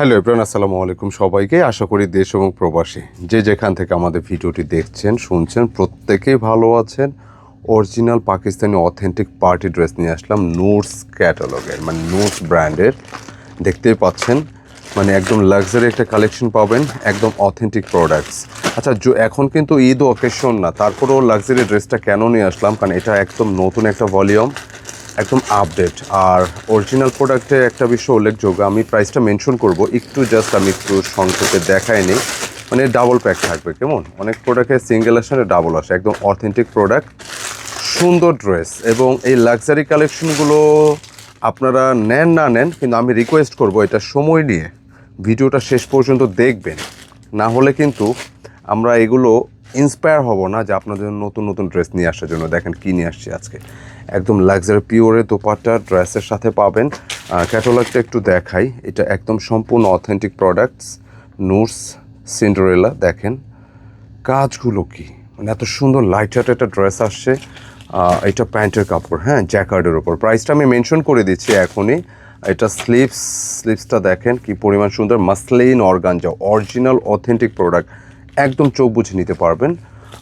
Hello এব্রান আসসালামু আলাইকুম সবাইকে। আশা করি দেশ এবং প্রবাসী যে যেখান থেকে আমাদের ভিডিওটি দেখছেন, শুনছেন, প্রত্যেকেই ভালো আছেন। Original Pakistani authentic party dress নিয়ে আসলাম নোটস ক্যাটালগের মানে নোটস ব্র্যান্ডের দেখতেই পাচ্ছেন মানে একদম লাক্সারি একটা কালেকশন পাবেন, একদম অথেন্টিক প্রোডাক্টস আচ্ছা এখন কিন্তু ঈদ অকেশন না, তারপরেও লাক্সারি ড্রেসটা কেন নিয়ে আসলাম? কারণ এটা একদম নতুন একটা ভলিউম একদম আপডেট আর অরিজিনাল প্রোডাক্টে একটা বিষয় উল্লেখযোগ্য, আমি প্রাইসটা মেনশন করব। একটু জাস্ট আমি একটু সংক্ষেপে দেখাই নিই। মানে ডাবল প্যাক থাকবে, কেমন? অনেক প্রোডাক্টে সিঙ্গেল আসে ডাবল আসে। একদম অথেন্টিক প্রোডাক্ট সুন্দর ড্রেস এবং এই লাক্সারি কালেকশনগুলো আপনারা নেন না নেন, কিন্তু আমি রিকোয়েস্ট করব এটা সময় নিয়ে। ভিডিওটা শেষ পর্যন্ত দেখবেন। না হলে কিন্তু আমরা এগুলো ইন্সপায়ার হব না যে আপনাদের নতুন নতুন ড্রেস নিয়ে আসার জন্য। দেখেন কী নিয়ে আসছি আজকে। একদম লাক্সারি পিওরের দোপাট্টা ড্রেসের সাথে পাবেন। ক্যাটালগটা একটু দেখাই। এটা একদম সম্পূর্ণ অথেন্টিক প্রোডাক্টস নুটস সিন্ডোরেলা দেখেন। কাজগুলো কি? মানে এত সুন্দর লাইট হার্ট একটা ড্রেস আসছে। এটা প্যান্টের কাপড় হ্যাঁ জ্যাকার্ডের ওপর প্রাইসটা আমি মেনশন করে দিচ্ছি এখনই। এটা স্লিভস স্লিভসটা দেখেন কি পরিমাণ সুন্দর। Muslin organza original authentic product একদম চোখ বুঝে নিতে পারবেন।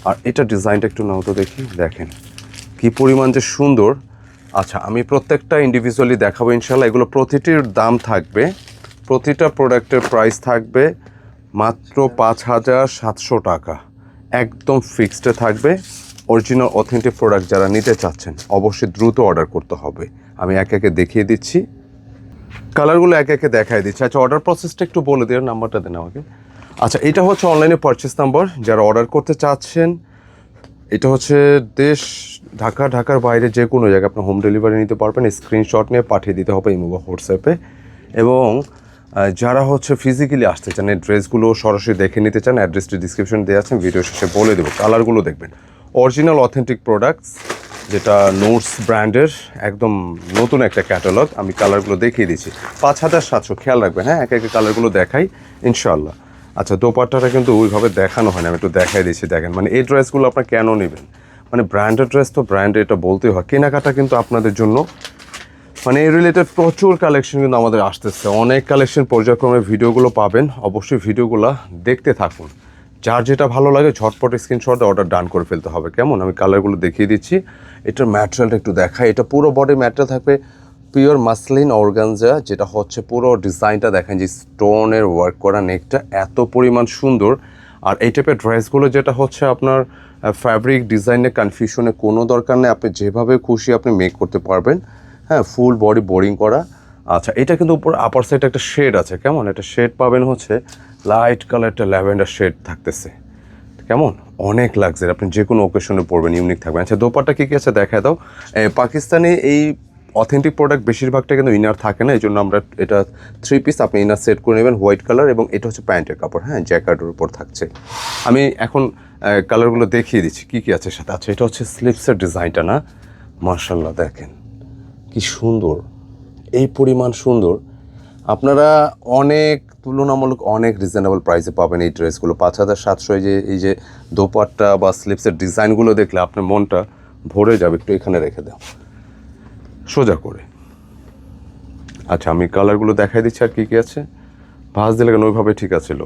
আর এটা ডিজাইনটা একটু নাও তো দেখি। দেখেন। কি পরিমাণ যে সুন্দর। আচ্ছা আমি প্রত্যেকটা ইন্ডিভিজুয়ালি দেখাবো ইনশাল্লাহ এগুলো প্রতিটির দাম থাকবে। প্রতিটা প্রোডাক্টের প্রাইস থাকবে মাত্র পাঁচ হাজার সাতশো টাকা। একদম ফিক্সডে থাকবে। অরিজিনাল অথেন্টিক প্রোডাক্ট যারা নিতে চাচ্ছেন, অবশ্যই দ্রুত অর্ডার করতে হবে। আমি এক একে দেখিয়ে দিচ্ছি। কালারগুলো এক একে দেখাই দিচ্ছি। আচ্ছা অর্ডার প্রসেসটা একটু বলে দিয়ে নাম্বারটা দেন আমাকে। আচ্ছা এটা হচ্ছে অনলাইনে পারচেস নাম্বার যারা অর্ডার করতে চাচ্ছেন এটা হচ্ছে দেশ, ঢাকা, ঢাকার বাইরে যে কোনো জায়গায় আপনি হোম ডেলিভারি নিতে পারবেন স্ক্রিনশট নিয়ে পাঠিয়ে দিতে হবে ইমো বা হোয়াটসঅ্যাপে এবং যারা হচ্ছে ফিজিক্যালি আসতে চান, এই ড্রেসগুলো সরাসরি দেখে নিতে চান অ্যাড্রেসটি ডিসক্রিপশন দেওয়া আছে ভিডিও শেষে বলে দেবো। কালারগুলো দেখবেন। অরিজিনাল অথেন্টিক প্রোডাক্টস যেটা নোটস ব্র্যান্ডের একদম নতুন একটা ক্যাটালগ আমি কালারগুলো দেখিয়ে দিচ্ছি। পাঁচ হাজার সাতশো, খেয়াল রাখবেন হ্যাঁ একে একে কালারগুলো দেখাই ইনশাল্লাহ আচ্ছা দোপাট্টাটা কিন্তু ওইভাবে দেখানো হয় না আমি একটু দেখাই দিচ্ছি, দেখেন। মানে এই ড্রেসগুলো আপনার কেন নেবেন? মানে ব্র্যান্ডেড ড্রেস তো ব্র্যান্ডে এটা বলতেই হয়। কেনাকাটা কিন্তু আপনাদের জন্য মানে এই রিলেটেড প্রচুর কালেকশন কিন্তু আমাদের আসতেছে। অনেক কালেকশন পর্যায়ক্রমে ভিডিওগুলো পাবেন, অবশ্যই ভিডিওগুলো দেখতে থাকুন। যার যেটা ভালো লাগে, ঝটপট স্ক্রিনশট অর্ডার ডান করে ফেলতে হবে। কেমন? আমি কালারগুলো দেখিয়ে দিচ্ছি। এটার ম্যাটেরিয়ালটা একটু দেখাই। এটা পুরো বডি ম্যাটেরিয়াল থাকবে। পিওর মাসলিন অর্গানজা, যেটা হচ্ছে পুরো ডিজাইনটা দেখেন যে স্টোনের ওয়ার্ক করা নেকটা এত পরিমাণ সুন্দর। আর এই টাইপের ড্রেসগুলো যেটা হচ্ছে আপনার ফ্যাব্রিক ডিজাইনের কনফিউশনে কোনো দরকার নেই, আপনি যেভাবে খুশি আপনি মেক করতে পারবেন। হ্যাঁ ফুল বডি বোরিং করা। আচ্ছা এটা কিন্তু উপর আপার সাইডে একটা শেড আছে, কেমন? একটা শেড পাবেন হচ্ছে লাইট কালার একটা ল্যাভেন্ডার শেড থাকতেছে। কেমন? অনেক লাগছে আপনি যে কোনো ওকেশনে পড়বেন ইউনিক থাকবেন। আচ্ছা দোপাট্টা কী কী আছে? দেখা দাও। পাকিস্তানে এই অথেন্টিক প্রোডাক্ট বেশিরভাগটা কিন্তু ইনার থাকে না এই জন্য আমরা এটা থ্রি পিস আপনি ইনার সেট করে নেবেন হোয়াইট কালার এবং এটা হচ্ছে প্যান্টের কাপড় হ্যাঁ জ্যাকেটের উপর থাকছে। আমি এখন কালারগুলো দেখিয়ে দিচ্ছি, কী কী আছে সাথে? আচ্ছা এটা হচ্ছে স্লিপসের ডিজাইনটা না? মার্শাল্লাহ দেখেন, কি সুন্দর, এই পরিমাণ সুন্দর। আপনারা অনেক, তুলনামূলক অনেক রিজনেবল প্রাইসে পাবেন এই ড্রেসগুলো। পাঁচ হাজার সাতশো যে, এই যে দোপাট্টা বা স্লিপসের ডিজাইনগুলো দেখলে আপনার মনটা ভরে যাবে। একটু এখানে রেখে দাও। সোজা করে। আচ্ছা আমি কালারগুলো দেখাই দিচ্ছি আর কী কী আছে। ভাঁজ দিলে কেন ওইভাবে ঠিক আছিল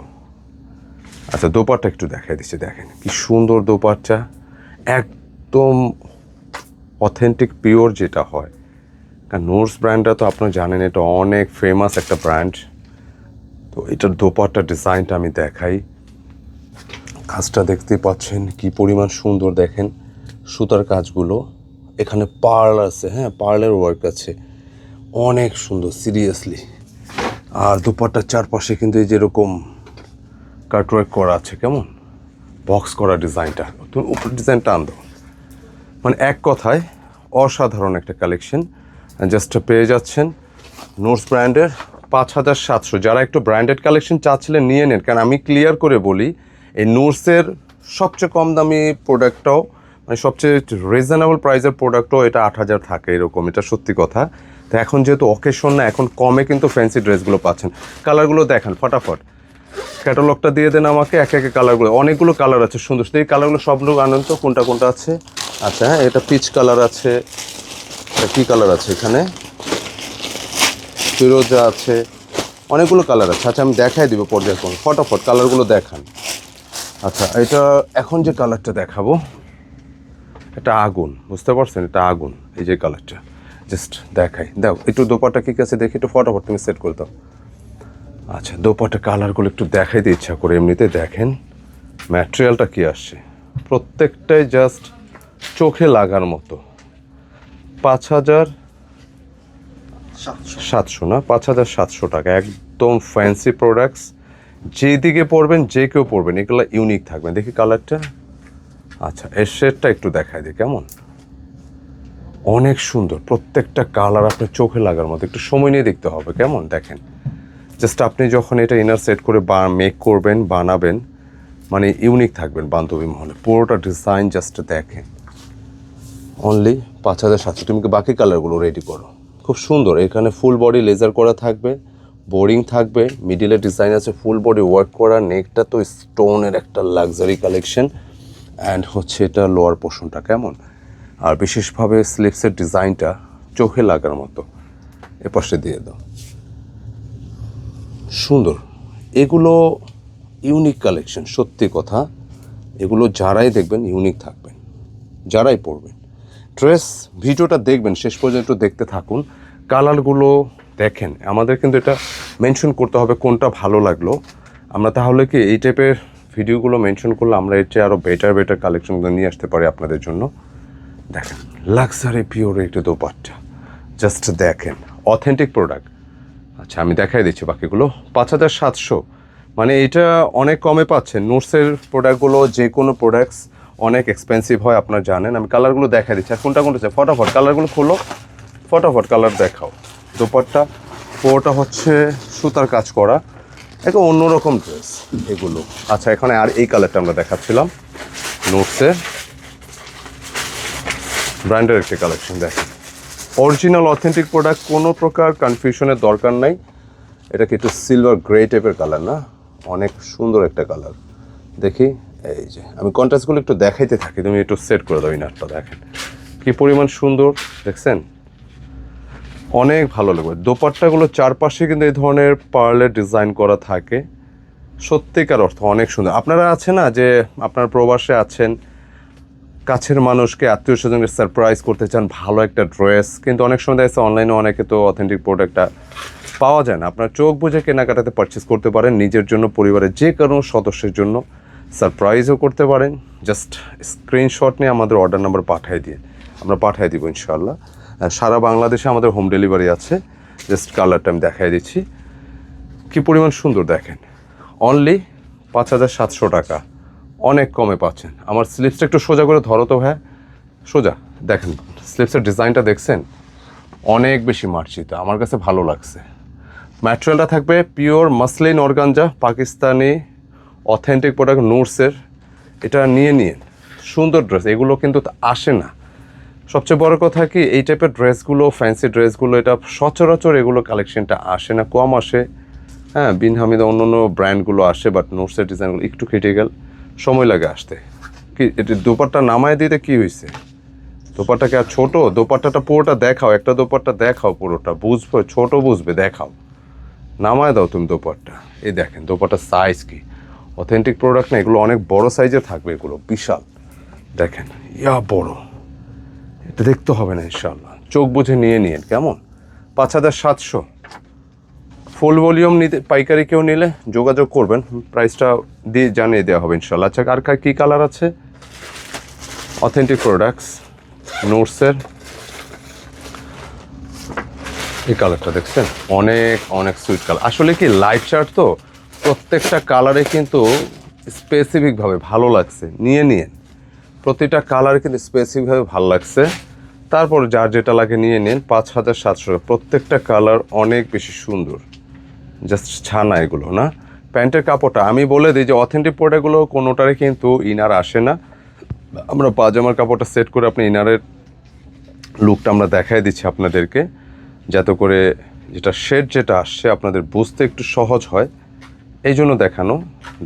আচ্ছা দোপাট্টা একটু দেখাই দিচ্ছি, দেখেন কি সুন্দর দোপাট্টা। একদম অথেন্টিক পিওর যেটা হয়। কারণ নোটস ব্র্যান্ডটা তো আপনারা জানেন, এটা অনেক ফেমাস একটা ব্র্যান্ড তো এটার দোপাট্টার ডিজাইনটা আমি দেখাই। কাজটা দেখতে পাচ্ছেন কি পরিমাণ সুন্দর, দেখেন সুতার কাজগুলো। এখানে পার্ল আছে হ্যাঁ পার্লের ওয়ার্ক আছে। অনেক সুন্দর সিরিয়াসলি আর দোপাট্টার চারপাশে কিন্তু এই যেরকম কাটওয়ার্ক করা আছে, কেমন? বক্স করা ডিজাইনটা তুমি উপর ডিজাইনটা আনতো মানে এক কথায় অসাধারণ একটা কালেকশন জাস্ট পেয়ে যাচ্ছেন নোটস ব্র্যান্ডের পাঁচ হাজার সাতশো। যারা একটু ব্র্যান্ডেড কালেকশন চাচ্ছিলেন নিয়ে নেন। কারণ আমি ক্লিয়ার করে বলি, এই নোটসের সবচেয়ে কম দামি প্রোডাক্টটাও সবচেয়ে রিজনেবল প্রাইসের প্রোডাক্টও এটা আট হাজার থাকে এরকম, এটা সত্যি কথা। তো এখন যেহেতু অকেশন না, এখন কমে কিন্তু ফ্যান্সি ড্রেসগুলো পাচ্ছেন। কালারগুলো দেখান, ফটাফট। ক্যাটালগটা দিয়ে দেন আমাকে, এক একে কালারগুলো অনেকগুলো কালার আছে, সুন্দর। এই কালারগুলো সব লোক আনন্দ কোনটা কোনটা আছে? আচ্ছা হ্যাঁ এটা পিচ কালার আছে। কী কালার আছে এখানে? ফিরোজা আছে। অনেকগুলো কালার আছে। আচ্ছা আমি দেখাই দিব পর্যায়ক্রমে। ফটাফট কালারগুলো দেখান। আচ্ছা এটা এখন যে কালারটা দেখাবো এটা আগুন বুঝতে পারছেন? এটা আগুন এই যে কালারটা জাস্ট দেখাই। দাও একটু দোপাটা কি আছে দেখি একটু ফটাফট তুমি সেট করে দাও। আচ্ছা দোপাটা কালারগুলো একটু দেখাইতে ইচ্ছা করে এমনিতে দেখেন ম্যাটেরিয়ালটা কি আসছে? প্রত্যেকটাই জাস্ট চোখে লাগার মতো। পাঁচ হাজার সাতশো। সাতশো না? পাঁচ হাজার সাতশো টাকা। একদম ফ্যান্সি প্রোডাক্টস যেদিকে পড়বেন যে কেউ পড়বেন এগুলো ইউনিক থাকবে। দেখি কালারটা আচ্ছা এর শেডটা একটু দেখাই দিই, কেমন? অনেক সুন্দর, প্রত্যেকটা কালার আপনার চোখে লাগার মতো, একটু সময় নিয়ে দেখতে হবে, কেমন? দেখেন জাস্ট আপনি যখন এটা ইনার সেট করে বা মেক করবেন, বানাবেন মানে ইউনিক থাকবেন বান্ধবী মহলে, পুরোটা ডিজাইন জাস্ট দেখেন। অনলি পাঁচ হাজার সাতশো, তুমি বাকি কালারগুলো রেডি করো? খুব সুন্দর, এখানে ফুল বডি লেজার করা থাকবে বোরিং থাকবে মিডিলে ডিজাইন আছে ফুল বডি ওয়ার্ক করা নেকটা তো স্টোনের একটা লাক্সারি কালেকশন অ্যান্ড হচ্ছে এটা লোয়ার পোর্শনটা কেমন? আর বিশেষভাবে স্লিপসের ডিজাইনটা চোখে লাগার মতো। এ পাশে দিয়ে দাও। সুন্দর। এগুলো ইউনিক কালেকশন সত্যি কথা। এগুলো যারাই দেখবেন ইউনিক থাকবেন। যারাই পড়বেন ড্রেস ভিডিওটা দেখবেন, শেষ পর্যন্ত দেখতে থাকুন। কালারগুলো দেখেন। আমাদের কিন্তু এটা মেনশন করতে হবে কোনটা ভালো লাগল। আমরা তাহলে কি এই টাইপের ভিডিওগুলো মেনশন করলে আমরা এর চেয়ে আরও বেটার বেটার কালেকশনগুলো নিয়ে আসতে পারি আপনাদের জন্য। দেখেন লাক্সারি পিওর একটু দোপাট্টা। জাস্ট দেখেন অথেন্টিক প্রোডাক্ট আচ্ছা আমি দেখাই দিচ্ছি বাকিগুলো। পাঁচ হাজার সাতশো। মানে এটা অনেক কমে পাচ্ছেন। নোটসের প্রোডাক্টগুলো যে কোনো প্রোডাক্টস অনেক এক্সপেন্সিভ হয়, আপনারা জানেন। আমি কালারগুলো দেখাই দিচ্ছি। আর কোনটা কোনটা চাই? ফটাফট কালারগুলো খোলো। ফটাফট কালার দেখাও। দোপাট্টা, পুরোটা হচ্ছে সুতার কাজ করা। একদম অন্যরকম ড্রেস এগুলো। আচ্ছা এখানে আর এই কালারটা আমরা দেখাচ্ছিলাম নোটসের ব্র্যান্ডের একটি কালেকশন দেখেন অরিজিনাল অথেন্টিক প্রোডাক্ট কোনো প্রকার কনফিউশনের দরকার নাই। এটা কি একটু সিলভার গ্রে টাইপের কালার না? অনেক সুন্দর একটা কালার দেখি, এই যে, আমি কন্ট্রাস্টগুলো একটু দেখাইতে থাকি, তুমি একটু সেট করে দাও ইনারটা দেখেন। কি পরিমাণ সুন্দর, দেখছেন? অনেক ভালো লাগবে। দোপাট্টাগুলো চারপাশে কিন্তু এই ধরনের পার্লের ডিজাইন করা থাকে। সত্যিকার অর্থ অনেক সুন্দর। আপনারা আছে না যে আপনার প্রবাসে আছেন, কাছের মানুষকে, আত্মীয় স্বজনকে সারপ্রাইজ করতে চান, ভালো একটা ড্রেস কিন্তু অনেক সময় দেখা অনলাইনে অনেকে তো অথেন্টিক প্রোডাক্টটা পাওয়া যায় না। আপনার চোখ বুঝে কেনাকাটাতে পারচেস করতে পারেন, নিজের জন্য, পরিবারের যে কোনো সদস্যের জন্য সারপ্রাইজও করতে পারেন। জাস্ট স্ক্রিনশট নিয়ে আমাদের অর্ডার নাম্বার পাঠিয়ে দিয়ে, আমরা পাঠিয়ে দিব ইনশাল্লাহ সারা বাংলাদেশে আমাদের হোম ডেলিভারি আছে। জাস্ট কালারটা আমি দেখাই দিচ্ছি। কি পরিমাণ সুন্দর দেখেন। অনলি পাঁচ হাজার সাতশো টাকা। অনেক কমে পাচ্ছেন। আমার স্লিপসটা একটু সোজা করে ধরো তো হ্যাঁ সোজা, দেখেন। স্লিপসের ডিজাইনটা দেখছেন? অনেক বেশি মার্জিত। আমার কাছে ভালো লাগছে। ম্যাটেরিয়ালটা থাকবে pure muslin organza Pakistani authentic product নোটসের এটা নিয়ে নিন। সুন্দর ড্রেস এগুলো কিন্তু আসে না। সবচেয়ে বড় কথা কি, এই টাইপের ড্রেসগুলো ফ্যান্সি ড্রেসগুলো এটা সচরাচর এগুলো কালেকশনটা আসে না, কম আসে। হ্যাঁ বিন হামিদা অন্য অন্য ব্র্যান্ডগুলো আসে বাট নোটসের ডিজাইনগুলো একটু ক্রিটিক্যাল সময় লাগে আসতে। কি, এটি দোপাট্টা নামায় দিতে কি হয়েছে দোপাট্টাকে আর ছোট? দোপাট্টাটা পুরোটা দেখাও, একটা দোপাট্টা দেখাও পুরোটা। বুঝবে, ছোট বুঝবে, দেখাও। নামায় দাও তুমি দোপাট্টা। এই দেখেন, দোপাট্টার সাইজ কি। অথেন্টিক প্রোডাক্ট না, এগুলো অনেক বড় সাইজে থাকবে এগুলো, বিশাল। দেখেন, ইয়া বড়। এটা দেখতে হবে না ইনশাল্লাহ চোখ বুঝে নিয়ে নিন, কেমন? পাঁচ হাজার সাতশো। ফুল ভলিউম নিতে, পাইকারি কেউ নিলে যোগাযোগ করবেন, প্রাইসটা দিয়ে জানিয়ে দেওয়া হবে ইনশাল্লাহ আচ্ছা আর কার কী কালার আছে? অথেন্টিক প্রোডাক্টস নোটসের এই কালারটা দেখছেন? অনেক অনেক সুইট কালার আসলে কি লাইট চার্ট তো প্রত্যেকটা কালারে কিন্তু স্পেসিফিকভাবে ভালো লাগছে। নিয়ে নিয়ে প্রতিটা কালার কিন্তু স্পেসিফিকভাবে ভালো লাগছে। তারপর যার যেটা লাগে নিয়ে নিন, পাঁচ হাজার সাতশো। টাকা প্রত্যেকটা কালার অনেক বেশি সুন্দর। জাস্ট ছানা এগুলো, না? প্যান্টের কাপড়টা আমি বলে দিই যে অথেন্টিক প্রোডাক্টগুলো কোনোটারে কিন্তু ইনার আসে না। আমরা পাজামার কাপড়টা সেট করে আপনি ইনারের লুকটা আমরা দেখাই দিচ্ছি আপনাদেরকে। যাতে করে যেটা শেড যেটা আসছে আপনাদের বুঝতে একটু সহজ হয়। এই জন্য দেখানো,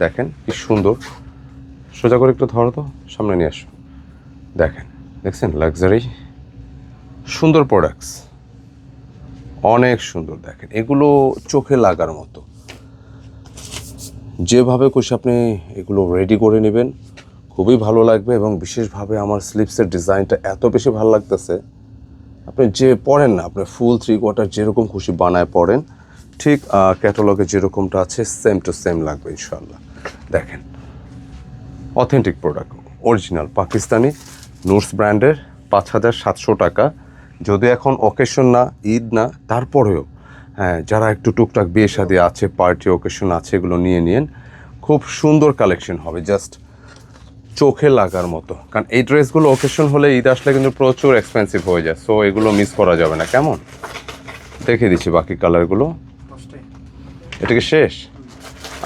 দেখেন কি সুন্দর। সোজা করে একটু ধরো তো, সামনে নিয়ে আসো। দেখেন, দেখছেন? লাক্সারি সুন্দর প্রোডাক্টস অনেক সুন্দর, দেখেন। এগুলো চোখে লাগার মতো। যেভাবে খুশি আপনি এগুলো রেডি করে নেবেন। খুবই ভালো লাগবে এবং বিশেষভাবে আমার স্লিপসের ডিজাইনটা এত বেশি ভালো লাগতেছে। আপনি যে পড়েন না, আপনি ফুল থ্রি কোয়ার্টার যেরকম খুশি বানায় পড়েন ঠিক ক্যাটালগে যেরকমটা আছে সেম টু সেম লাগবে ইনশাল্লাহ দেখেন অথেন্টিক প্রোডাক্ট অরিজিনাল পাকিস্তানি নুরস ব্র্যান্ডের পাঁচ হাজার সাতশো টাকা। যদি এখন অকেশন না ঈদ না তারপরেও হ্যাঁ যারা একটু টুকটাক বিয়ে শাদী আছে পার্টি অকেশন আছে এগুলো নিয়ে নিন। খুব সুন্দর কালেকশন হবে জাস্ট চোখে লাগার মতো। কারণ এই ড্রেসগুলো অকেশন হলে ঈদ আসলে কিন্তু প্রচুর এক্সপেন্সিভ হয়ে যায় সো এগুলো মিস করা যাবে না। কেমন? দেখে দিচ্ছি বাকি কালারগুলো এটা কি শেষ?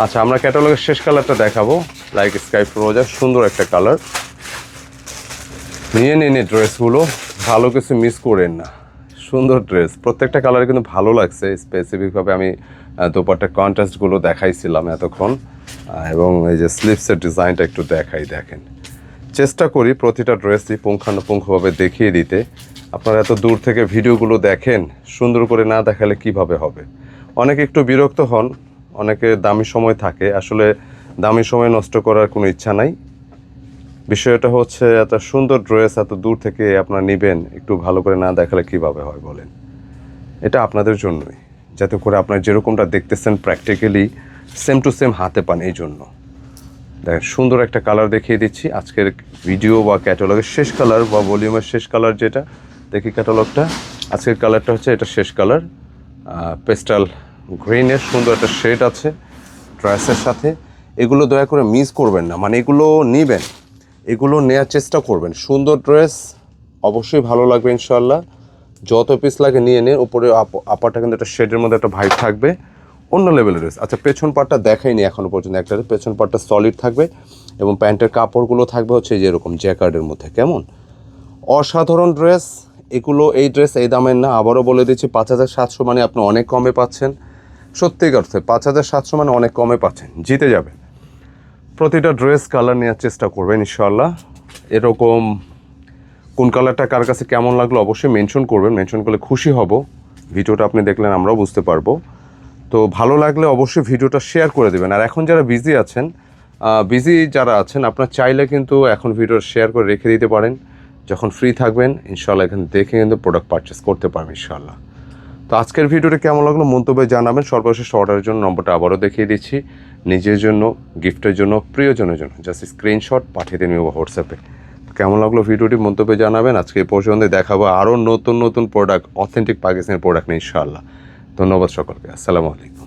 আচ্ছা আমরা ক্যাটালগের শেষ কালারটা দেখাবো। লাইক স্কাই ফ্রোজা সুন্দর একটা কালার নিয়ে নিন এই ড্রেসগুলো ভালো কিছু মিস করেন না। সুন্দর ড্রেস প্রত্যেকটা কালার কিন্তু ভালো লাগছে। স্পেসিফিকভাবে আমি আহ, দোপাট্টা কন্ট্রাস্টগুলো দেখাইছিলাম এতক্ষণ। এবং এই যে স্লিপসের ডিজাইনটা একটু দেখাই দেখেন। চেষ্টা করি প্রতিটা ড্রেসই পুঙ্খানুপুঙ্খভাবে দেখিয়ে দিতে। আপনারা এত দূর থেকে ভিডিওগুলো দেখেন সুন্দর করে না দেখালে কীভাবে হবে? অনেকে একটু বিরক্ত হন অনেকে দামি সময় থাকে। আসলে দামি সময় নষ্ট করার কোনো ইচ্ছা নাই। বিষয়টা হচ্ছে, এত সুন্দর ড্রেস এত দূর থেকে আপনারা নেবেন, একটু ভালো করে না দেখালে কীভাবে হয় বলেন? এটা আপনাদের জন্যই। যাতে করে আপনার যেরকমটা দেখতেছেন প্র্যাকটিক্যালি সেম টু সেম হাতে পান এই জন্য। দেখেন, সুন্দর একটা কালার দেখিয়ে দিচ্ছি। আজকের ভিডিও বা ক্যাটালগের শেষ কালার বা ভলিউমের শেষ কালার যেটা, দেখি ক্যাটালগটা আজকের কালারটা হচ্ছে এটা শেষ কালার পেস্টাল গ্রিনের সুন্দর একটা শেড আছে ড্রেসের সাথে। এগুলো দয়া করে মিস করবেন না মানে এগুলো নিবেন। এগুলো নেওয়ার চেষ্টা করবেন। সুন্দর ড্রেস অবশ্যই ভালো লাগবে ইনশাল্লাহ যত পিস লাগে নিয়ে নিন উপরে আপ- আপারটা কিন্তু একটা শেডের মধ্যে একটা ভাইট থাকবে। অন্য লেভেলের ড্রেস আচ্ছা পেছন পার্টটা দেখাইনি এখনও পর্যন্ত একটা, পেছন পার্টটা সলিড থাকবে এবং প্যান্টের কাপড়গুলো থাকবে হচ্ছে যে এরকম জ্যাকার্ডের মধ্যে, কেমন? অসাধারণ ড্রেস এগুলো এই ড্রেস এই দামের না, আবারও বলে দিচ্ছি, পাঁচ হাজার সাতশো মানে আপনি অনেক কমে পাচ্ছেন। সত্যিকার অর্থে পাঁচ হাজার সাতশো মানে অনেক কমে পাচ্ছেন, জিতে যাবেন। প্রতিটা ড্রেস কালার নেওয়ার চেষ্টা করবেন ইনশাল্লাহ এরকম কোন কালারটা কার কাছে কেমন লাগল অবশ্যই মেনশন করবেন, মেনশন করলে খুশি হব। ভিডিওটা আপনি দেখলেন, আমরাও বুঝতে পারব। তো ভালো লাগলে অবশ্যই ভিডিওটা শেয়ার করে দেবেন। আর এখন যারা বিজি আছেন বিজি যারা আছেন, আপনার চাইলে কিন্তু এখন ভিডিও শেয়ার করে রেখে দিতে পারেন। যখন ফ্রি থাকবেন ইনশাল্লাহ এখানে দেখে কিন্তু প্রোডাক্ট পারচেস করতে পারবেন ইনশাল্লাহ তো আজকের ভিডিওটা কেমন লাগল মন্তব্যে জানাবেন। সর্বশেষ অর্ডারের জন্য নম্বরটা আবারও দেখিয়ে দিচ্ছি। নিজের জন্য, গিফটের জন্য, প্রিয়জনের জন্য। জাস্ট স্ক্রিনশট পাঠিয়ে দিন হোয়াটসঅ্যাপে কেমন লাগল ভিডিওটি মন্তব্যে জানাবেন। আজকে এই পর্যন্ত দেখাবো আরও নতুন নতুন প্রোডাক্ট অথেন্টিক পাকিস্তানের প্রোডাক্ট নিয়ে ইনশাআল্লাহ। ধন্যবাদ সকলকে। আসসালামু আলাইকুম।